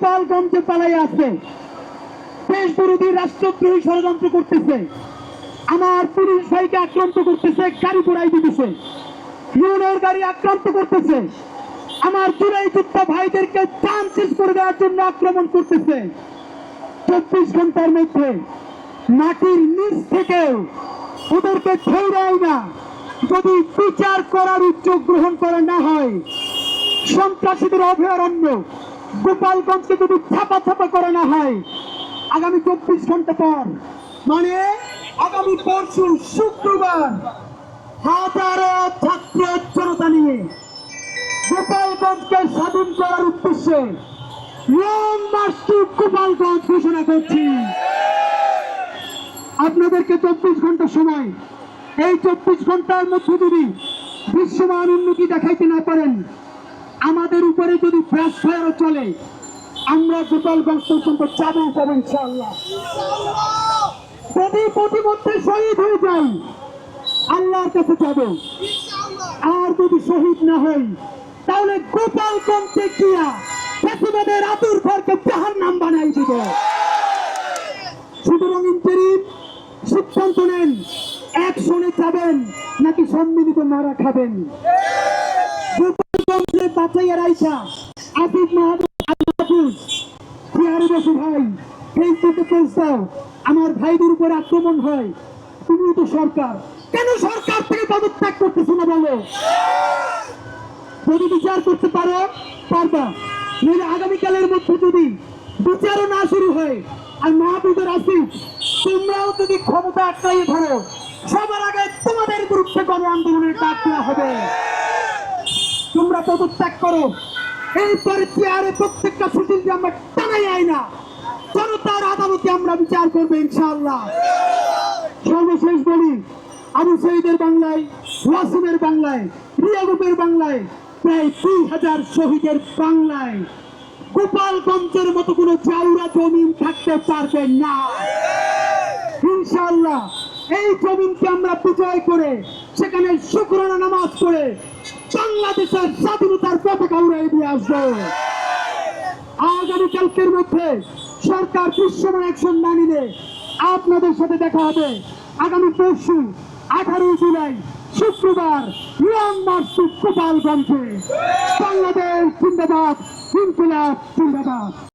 গোপালগঞ্জে পালাই আছে। দেশ বিরোধী রাষ্ট্রদ্রোহী ষড়যন্ত্র করতেছে। আমার পুলিশ ভাইকে আক্রান্ত করতেছে, গাড়ি পোড়াই দিতেছে। ইউনের গাড়ি আক্রান্ত করতেছে। আমার জুলাই যোদ্ধা ভাইদেরকে চান শেষ করে দেওয়ার জন্য আক্রমণ করতেছে। চব্বিশ ঘণ্টার মধ্যে মাটির নিচ থেকেও ওদেরকে ধৈরাই না। যদি বিচার করার উদ্যোগ গ্রহণ করা না হয়, সন্ত্রাসীদের অভয়ারণ্য গোপালগঞ্জকে যদি ছাপা ছাপা করা না হয়, আগামী চব্বিশ ঘণ্টা পর মানে আগামী পরশু শুক্রবার, হাজারো ছাত্র জনতা নিয়ে গোপালগঞ্জকে স্বাধীন করার উদ্দেশ্যে লং মার্চ গোপালগঞ্জ ঘোষণা করছি। আপনাদেরকে চব্বিশ ঘণ্টা সময়, এই চব্বিশ ঘণ্টার মধ্যে যদি বিশ্বমান উন্নতি দেখাইতে না পারেন আমাদের উপরে যদি ফায়ারও চলে, আমরা গোপালগঞ্জ পর্যন্ত যাব পাবো ইনশাআল্লাহ। যদি প্রতিমধ্যে শহীদ হয়ে যাই, আল্লাহর কাছে যাব। আর যদি শহীদ না হই, তাহলে গোপালগঞ্জে গিয়া ফেসিবাদের আতুর ঘরকে জাহান নাম বানাই দিব। সুতরাং ইন্টারিম সিদ্ধান্ত নেন একশনে যাবেন নাকি সম্মিলিত মারা খাবেন। গোপালগঞ্জে বাঁচাইয়া রাইসা আসিফ মাহমুদ আল্লাহুস চেয়ারে বসে ভাই, ফেসবুকে দাও, আমার ভাইদের উপর আক্রমণ হয়। তুমি তো সরকার। কেন সরকার থেকে পদত্যাগ করতেছো না বলো? যদি বিচার করতে পারো, পারবা। নইলে আগামীকালের মধ্যে যদি বিচারও না শুরু হয়, আর মাহবুবের আসিফ তোমরাও যদি ক্ষমতা আটকাইয়ে ধরো, সবার আগে তোমাদের বিরুদ্ধে গণ আন্দোলনের ডাক দেওয়া হবে। তোমরা পদত্যাগ করো। এরপরে চেয়ারে প্রত্যেকটা সুশীলকে আমরা টানাই আই না। জনতার আদালতে আমরা বিচার করব ইনশাআল্লাহ। সর্বশেষ বলি, আবু শহীদের বাংলায়, ওয়াসিমের বাংলায় রিয়াগুপের বাংলায়, প্রায় দুই হাজার শহীদের বাংলায়। গোপালগঞ্জের মতো কোনো চাউরা জমিন থাকতে পারবে না। ইনশাআল্লাহ, এই জমিনকে আমরা বিজয় করে, সেখানে শুক্রানা নামাজ পড়ে বাংলাদেশের স্বাধীনতার পতাকা উড়াই দিয়ে আসব। আগামীকালকের মধ্যে সরকার দৃশ্যমান অ্যাকশন না নিলে আপনাদের সাথে দেখা হবে আগামী পরশু, আঠারোই জুলাই, শুক্রবার গোপালগঞ্জে। বাংলাদেশ জিন্দাবাদ, ইনকিলাব জিন্দাবাদ।